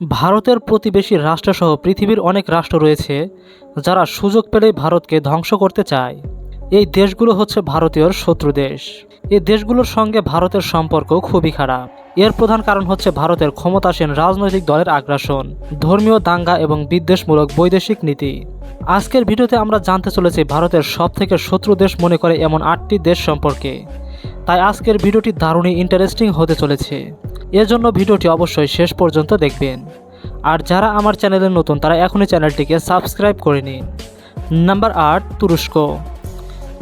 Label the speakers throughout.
Speaker 1: ভারতের প্রতিবেশী রাষ্ট্রসহ পৃথিবীর অনেক রাষ্ট্র রয়েছে যারা সুযোগ পেলেই ভারতকে ধ্বংস করতে চায়। এই দেশগুলো হচ্ছে ভারতীয় শত্রু দেশ। এই দেশগুলোর সঙ্গে ভারতের সম্পর্ক খুবই খারাপ। এর প্রধান কারণ হচ্ছে ভারতের ক্ষমতাসীন রাজনৈতিক দলের আগ্রাসন, ধর্মীয় দাঙ্গা এবং বিদ্বেষমূলক বৈদেশিক নীতি। আজকের ভিডিওতে আমরা জানতে চলেছি ভারতের সবথেকে শত্রু দেশ মনে করে এমন আটটি দেশ সম্পর্কে। তাই আজকের ভিডিওটি দারুণই ইন্টারেস্টিং হতে চলেছে। এর জন্য ভিডিওটি অবশ্যই শেষ পর্যন্ত দেখবেন। আর যারা আমার চ্যানেলে নতুন, তারা এখনই চ্যানেলটিকে সাবস্ক্রাইব করে নিন। নাম্বার আট, তুরস্ক।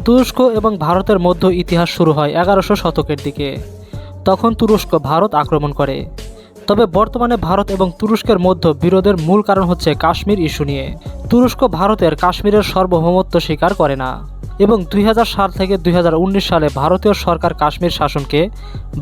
Speaker 1: তুরস্ক এবং ভারতের মধ্য ইতিহাস শুরু হয় এগারোশো শতকের দিকে। তখন তুরস্ক ভারত আক্রমণ করে। তবে বর্তমানে ভারত এবং তুরস্কের মধ্যে বিরোধের মূল কারণ হচ্ছে কাশ্মীর ইস্যু নিয়ে। তুরস্ক ভারতের কাশ্মীরের সার্বভৌমত্ব স্বীকার করে না। এবং দুই সাল থেকে দুই হাজার উনিশ সালে ভারতীয় সরকার কাশ্মীর শাসনকে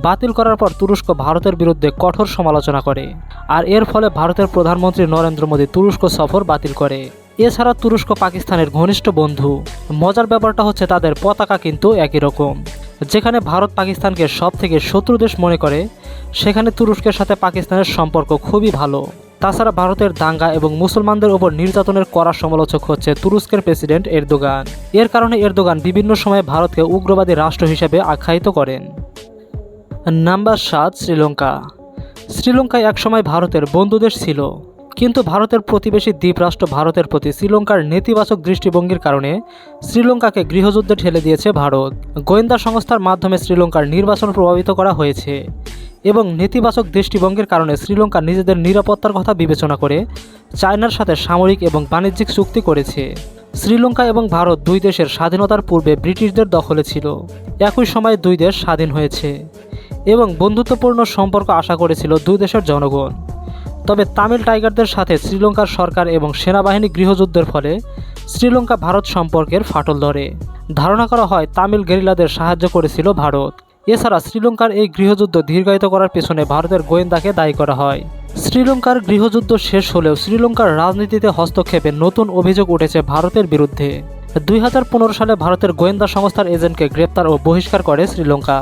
Speaker 1: বাতিল করার পর তুরস্ক ভারতের বিরুদ্ধে কঠোর সমালোচনা করে। আর এর ফলে ভারতের প্রধানমন্ত্রী নরেন্দ্র মোদী তুরস্ক সফর বাতিল করে। এছাড়া তুরস্ক পাকিস্তানের ঘনিষ্ঠ বন্ধু। মজার ব্যাপারটা হচ্ছে তাদের পতাকা কিন্তু একই রকম। যেখানে ভারত পাকিস্তানকে সব থেকে শত্রু দেশ মনে করে, সেখানে তুরস্কের সাথে পাকিস্তানের সম্পর্ক খুবই ভালো। তাছাড়া ভারতের দাঙ্গা এবং মুসলমানদের উপর নির্যাতনের কড়া সমালোচক হচ্ছে তুরস্কের প্রেসিডেন্ট এরদোগান। এর কারণে এরদোগান বিভিন্ন সময়ে ভারতকে উগ্রবাদী রাষ্ট্র হিসেবে আখ্যায়িত করেন। নাম্বার সাত, শ্রীলঙ্কা। শ্রীলঙ্কায় একসময় ভারতের বন্ধুদেশ ছিল, কিন্তু ভারতের প্রতিবেশী দ্বীপরাষ্ট্র ভারতের প্রতি শ্রীলঙ্কার নেতিবাচক দৃষ্টিভঙ্গির কারণে শ্রীলঙ্কাকে গৃহযুদ্ধে ঠেলে দিয়েছে ভারত। গোয়েন্দা সংস্থার মাধ্যমে শ্রীলঙ্কার নির্বাচন প্রভাবিত করা হয়েছে। এবং নেতিবাচক দৃষ্টিভঙ্গির কারণে শ্রীলঙ্কা নিজেদের নিরাপত্তার কথা বিবেচনা করে চায়নার সাথে সামরিক এবং বাণিজ্যিক চুক্তি করেছে। শ্রীলঙ্কা এবং ভারত দুই দেশের স্বাধীনতার পূর্বে ব্রিটিশদের দখলে ছিল। একই সময় দুই দেশ স্বাধীন হয়েছে এবং বন্ধুত্বপূর্ণ সম্পর্ক আশা করেছিল দুই দেশের জনগণ। তবে তামিল টাইগারদের সাথে শ্রীলঙ্কার সরকার এবং সেনাবাহিনী গৃহযুদ্ধের ফলে শ্রীলঙ্কা ভারত সম্পর্কের ফাটল ধরে। ধারণা করা হয়, তামিল গেরিলাদের সাহায্য করেছিল ভারত। এছাড়া শ্রীলঙ্কার এই গৃহযুদ্ধ দীর্ঘায়িত করার পেছনে ভারতের গোয়েন্দাকে দায়ী করা হয়। শ্রীলঙ্কার গৃহযুদ্ধ শেষ হলেও শ্রীলঙ্কার রাজনীতিতে হস্তক্ষেপে নতুন অভিযোগ উঠেছে ভারতের বিরুদ্ধে। দুই হাজার পনেরো সালে ভারতের গোয়েন্দা সংস্থার এজেন্টকে গ্রেপ্তার ও বহিষ্কার করে শ্রীলঙ্কা।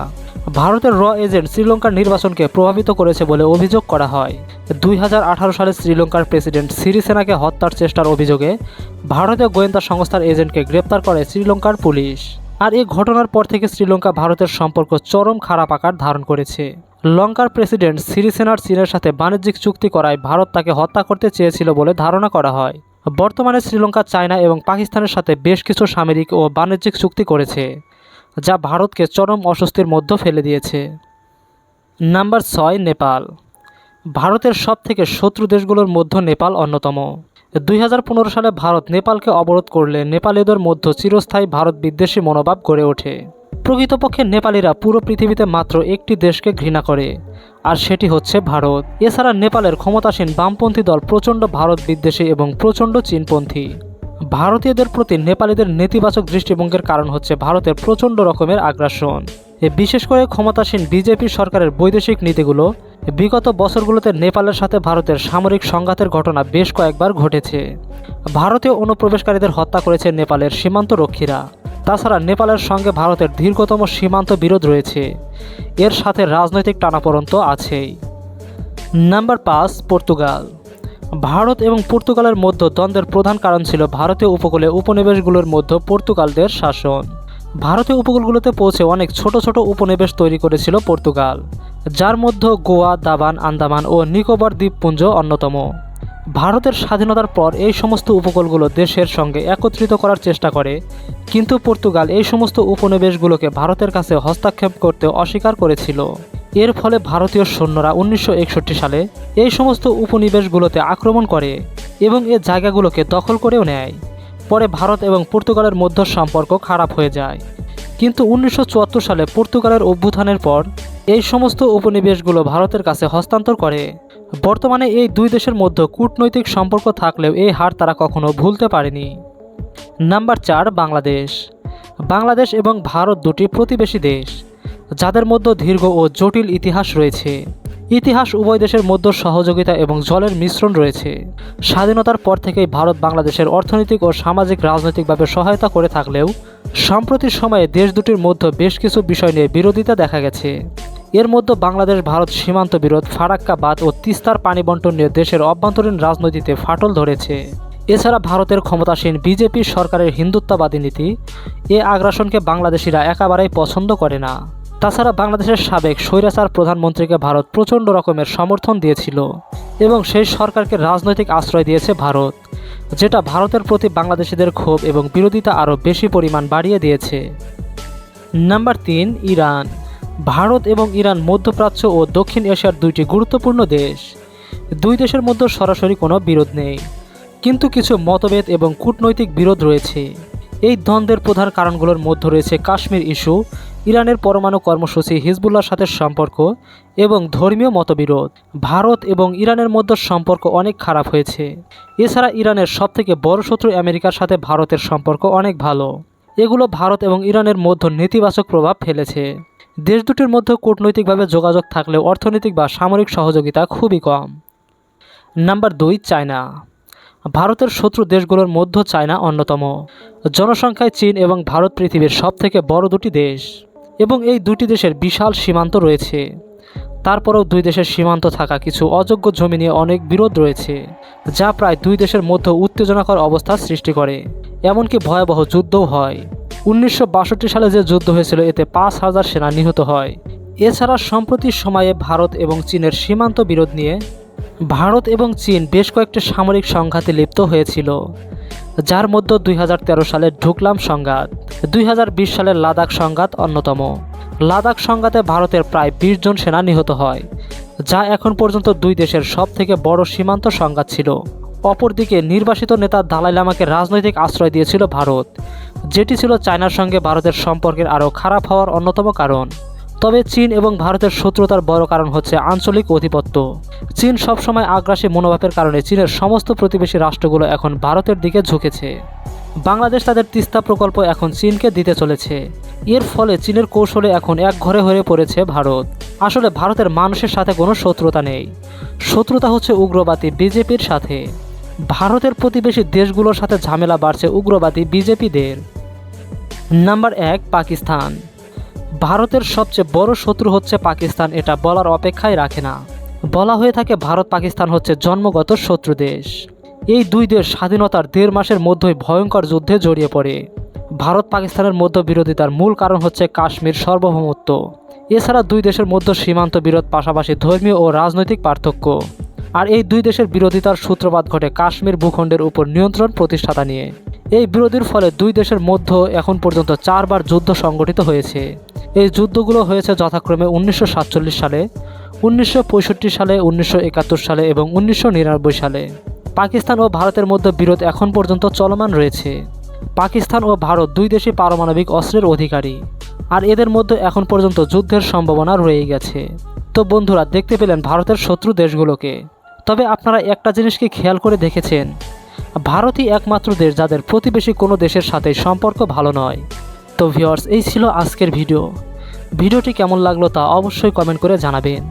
Speaker 1: ভারতের র এজেন্ট শ্রীলঙ্কার নির্বাচনকে প্রভাবিত করেছে বলে অভিযোগ করা হয়। দুই হাজার আঠারো সালে শ্রীলঙ্কার প্রেসিডেন্ট সিরিসেনাকে হত্যার চেষ্টার অভিযোগে ভারতীয় গোয়েন্দা সংস্থার এজেন্টকে গ্রেপ্তার করে শ্রীলঙ্কার পুলিশ। আর এই ঘটনার পর থেকে শ্রীলঙ্কা ভারতের সম্পর্ক চরম খারাপ আকার ধারণ করেছে। লঙ্কার প্রেসিডেন্ট সিরিসেনার চীনের সাথে বাণিজ্যিক চুক্তি করায় ভারত তাকে হত্যা করতে চেয়েছিল বলে ধারণা করা হয়। বর্তমানে শ্রীলঙ্কা, চায়না এবং পাকিস্তানের সাথে বেশ কিছু সামরিক ও বাণিজ্যিক চুক্তি করেছে, যা ভারতকে চরম অস্বস্তির মধ্যে ফেলে দিয়েছে। নাম্বার ছয়, নেপাল। ভারতের সব থেকে শত্রু দেশগুলোর মধ্যে নেপাল অন্যতম। দুই হাজার পনেরো সালে ভারত নেপালকে অবরোধ করলে নেপালিদের মধ্যে চিরস্থায়ী ভারত বিদ্বেষী মনোভাব গড়ে ওঠে। প্রকৃতপক্ষে নেপালিরা পুরো পৃথিবীতে মাত্র একটি দেশকে ঘৃণা করে, আর সেটি হচ্ছে ভারত। এছাড়া নেপালের ক্ষমতাসীন বামপন্থী দল প্রচণ্ড ভারত বিদ্বেষী এবং প্রচণ্ড চীনপন্থী। ভারতীয়দের প্রতি নেপালিদের নেতিবাচক দৃষ্টিভঙ্গের কারণ হচ্ছে ভারতের প্রচণ্ড রকমের আগ্রাসন। বিশেষ করে ক্ষমতাসীন বিজেপি সরকারের বৈদেশিক নীতিগুলো বিগত বছরগুলোতে নেপালের সাথে ভারতের সামরিক সংঘাতের ঘটনা বেশ কয়েকবার ঘটেছে। ভারতীয় অনুপ্রবেশকারীদের হত্যা করেছে নেপালের সীমান্ত রক্ষীরা। তাছাড়া নেপালের সঙ্গে ভারতের দীর্ঘতম সীমান্ত বিরোধ রয়েছে। এর সাথে রাজনৈতিক টানাপোড়ন্ত আছেই। নাম্বার পাঁচ, পর্তুগাল। ভারত এবং পর্তুগালের মধ্যে দ্বন্দ্বের প্রধান কারণ ছিল ভারতীয় উপকূলে উপনিবেশগুলোর মধ্যে পর্তুগালদের শাসন। ভারতীয় উপকূলগুলোতে পৌঁছে অনেক ছোট ছোট উপনিবেশ তৈরি করেছিল পর্তুগাল। যার মধ্যে গোয়া, দাবান, আন্দামান ও নিকোবর দ্বীপপুঞ্জ অন্যতম। ভারতের স্বাধীনতার পর এই সমস্ত উপকূলগুলো দেশের সঙ্গে একত্রিত করার চেষ্টা করে, কিন্তু পর্তুগাল এই সমস্ত উপনিবেশগুলোকে ভারতের কাছে হস্তক্ষেপ করতে অস্বীকার করেছিল। এর ফলে ভারতীয় সৈন্যরা উনিশশো একষট্টি সালে এই সমস্ত উপনিবেশগুলোতে আক্রমণ করে এবং এ জায়গাগুলোকে দখল করেও নেয়। পরে ভারত এবং পর্তুগালের মধ্য সম্পর্ক খারাপ হয়ে যায়। কিন্তু উনিশশো চুয়াত্তর সালে পর্তুগালের অভ্যুত্থানের পর এই সমস্ত উপনিবেশগুলো ভারতের কাছে হস্তান্তর করে। বর্তমানে এই দুই দেশের মধ্যে কূটনৈতিক সম্পর্ক থাকলেও এই হার তারা কখনো ভুলতে পারেনি। নাম্বার চার, বাংলাদেশ। বাংলাদেশ এবং ভারত দুটি প্রতিবেশী দেশ, যাদের মধ্যে দীর্ঘ ও জটিল ইতিহাস রয়েছে। ইতিহাস উভয় দেশের মধ্যে সহযোগিতা এবং জলের মিশ্রণ রয়েছে। স্বাধীনতার পর থেকেই ভারত বাংলাদেশের অর্থনৈতিক ও সামাজিক রাজনৈতিকভাবে সহায়তা করে থাকলেও, সাম্প্রতিক সময়ে দেশ দুটির মধ্যে বেশ কিছু বিষয় নিয়ে বিরোধিতা দেখা গেছে। এর মধ্যে বাংলাদেশ, ভারত সীমান্ত বিরোধ ফারাক্কা বাদ ও তিস্তার পানি বন্টন নিয়ে দেশের অভ্যন্তরীণ রাজনীতিতে ফাটল ধরেছে। এছাড়া ভারতের ক্ষমতাসীন বিজেপি সরকারের হিন্দুত্ববাদী নীতি, এ আগ্রাসনকে বাংলাদেশিরা একেবারেই পছন্দ করে না। তাছাড়া বাংলাদেশের সাবেক স্বৈরাচার প্রধানমন্ত্রীকে ভারত প্রচণ্ড রকমের সমর্থন দিয়েছিল এবং সেই সরকারকে রাজনৈতিক আশ্রয় দিয়েছে ভারত, যেটা ভারতের প্রতি বাংলাদেশিদের ক্ষোভ এবং বিরোধিতা আরও বেশি পরিমাণ বাড়িয়ে দিয়েছে। নাম্বার তিন, ইরান। ভারত এবং ইরান মধ্যপ্রাচ্য ও দক্ষিণ এশিয়ার দুইটি গুরুত্বপূর্ণ দেশ। দুই দেশের মধ্যে সরাসরি কোনো বিরোধ নেই, কিন্তু কিছু মতভেদ এবং কূটনৈতিক বিরোধ রয়েছে। এই দ্বন্দ্বের প্রধান কারণগুলোর মধ্যে রয়েছে কাশ্মীর ইস্যু ইরানের পরমাণু কর্মসূচি হিজবুল্লার সাথে সম্পর্ক এবং ধর্মীয় মতবিরোধ। ভারত এবং ইরানের মধ্যে সম্পর্ক অনেক খারাপ হয়েছে। এছাড়া ইরানের সবথেকে বড় শত্রু আমেরিকার সাথে ভারতের সম্পর্ক অনেক ভালো। এগুলো ভারত এবং ইরানের মধ্যে নেতিবাচক প্রভাব ফেলেছে। দেশ দুটির মধ্যে কূটনৈতিকভাবে যোগাযোগ থাকলেও অর্থনৈতিক বা সামরিক সহযোগিতা খুবই কম। নাম্বার দুই, চায়না। ভারতের শত্রু দেশগুলোর মধ্যে চায়না অন্যতম। জনসংখ্যায় চীন এবং ভারত পৃথিবীর সবথেকে বড় দুটি দেশ। এবং এই দুটি দেশের বিশাল সীমান্ত রয়েছে। তারপরেও দুই দেশের সীমান্ত থাকা কিছু অযোগ্য জমি নিয়ে অনেক বিরোধ রয়েছে, যা প্রায় দুই দেশের মধ্যে উত্তেজনাকর অবস্থা সৃষ্টি করে। এমনকি ভয়াবহ যুদ্ধও হয়। উনিশশো বাষট্টি সালে যে যুদ্ধ হয়েছিল, এতে পাঁচ হাজার সেনা নিহত হয়। এছাড়া সম্প্রতি সময়ে ভারত এবং চীনের সীমান্ত বিরোধ নিয়ে ভারত এবং চীন বেশ কয়েকটি সামরিক সংঘাতে লিপ্ত হয়েছিল। যার মধ্যে দুই হাজার তেরো সালে ঢুকলাম সংঘাত। দুই সালের লাদাখ সংঘাত অন্যতম। লাদাখ সংঘাতে ভারতের প্রায় বিশ জন সেনা নিহত হয়, যা এখন পর্যন্ত দুই দেশের সব থেকে বড় সীমান্ত সংঘাত ছিল। অপরদিকে নির্বাসিত নেতা দালাই লামাকে রাজনৈতিক আশ্রয় দিয়েছিল ভারত, যেটি ছিল চায়নার সঙ্গে ভারতের সম্পর্কের আরও খারাপ হওয়ার অন্যতম কারণ। তবে চীন এবং ভারতের শত্রুতার বড় কারণ হচ্ছে আঞ্চলিক আধিপত্য। চীন সবসময় আগ্রাসী মনোভাবের কারণে চীনের সমস্ত প্রতিবেশী রাষ্ট্রগুলো এখন ভারতের দিকে ঝুঁকেছে। বাংলাদেশ তাদের তিস্তা প্রকল্প এখন চীনকে দিতে চলেছে। এর ফলে চীনের কৌশলে এখন এক ঘরে হয়ে পড়েছে ভারত। আসলে ভারতের মানুষের সাথে কোনো শত্রুতা নেই। শত্রুতা হচ্ছে উগ্রবাদী বিজেপির সাথে। ভারতের প্রতিবেশী দেশগুলোর সাথে ঝামেলা বাড়ছে উগ্রবাদী বিজেপিদের। নাম্বার এক, পাকিস্তান। ভারতের সবচেয়ে বড় শত্রু হচ্ছে পাকিস্তান, এটা বলার অপেক্ষায় রাখে না। বলা হয়ে থাকে ভারত, পাকিস্তান হচ্ছে জন্মগত শত্রু দেশ। এই দুই দেশ স্বাধীনতার দেড় মাসের মধ্যেই ভয়ঙ্কর যুদ্ধে জড়িয়ে পড়ে। ভারত, পাকিস্তানের মধ্য বিরোধিতার মূল কারণ হচ্ছে কাশ্মীর সার্বভৌমত্ব। এছাড়া দুই দেশের মধ্যে সীমান্ত বিরোধ পাশাপাশি ধর্মীয় ও রাজনৈতিক পার্থক্য। আর এই দুই দেশের বিরোধিতার সূত্রপাত ঘটে কাশ্মীর ভূখণ্ডের উপর নিয়ন্ত্রণ প্রতিষ্ঠাতা নিয়ে। এই বিরোধীর ফলে দুই দেশের মধ্যে এখন পর্যন্ত চারবার যুদ্ধ সংগঠিত হয়েছে। এই যুদ্ধগুলো হয়েছে যথাক্রমে উনিশশো সাতচল্লিশ সালে, উনিশশো পঁয়ষট্টি সালে, উনিশশো একাত্তর সালে এবং উনিশশো নিরানব্বই সালে। পাকিস্তান ও ভারতের মধ্যে বিরোধ এখন পর্যন্ত চলমান রয়েছে। পাকিস্তান ও ভারত দুই দেশই পারমাণবিক অস্ত্রের অধিকারী, আর এদের মধ্যে এখন পর্যন্ত যুদ্ধের সম্ভাবনা রয়ে গেছে। তো বন্ধুরা, দেখতে পেলেন ভারতের শত্রু দেশগুলোকে। তবে আপনারা একটা জিনিসকে খেয়াল করে দেখেছেন, ভারতই একমাত্র দেশ যাদের প্রতিবেশী কোনো দেশের সাথে সম্পর্ক ভালো নয়। তো ভিওয়ার্স এই ছিল আজকের ভিডিও। ভিডিওটি কেমন লাগল তা অবশ্যই কমেন্ট করে জানাবেন।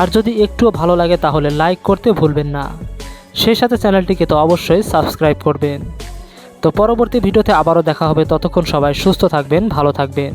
Speaker 1: আর যদি একটুও ভালো লাগে তাহলে লাইক করতে ভুলবেন না। সেই সাথে চ্যানেলটিকে তো অবশ্যই সাবস্ক্রাইব করবেন। তো পরবর্তী ভিডিওতে আবারও দেখা হবে। ততক্ষণ সবাই সুস্থ থাকবেন, ভালো থাকবেন।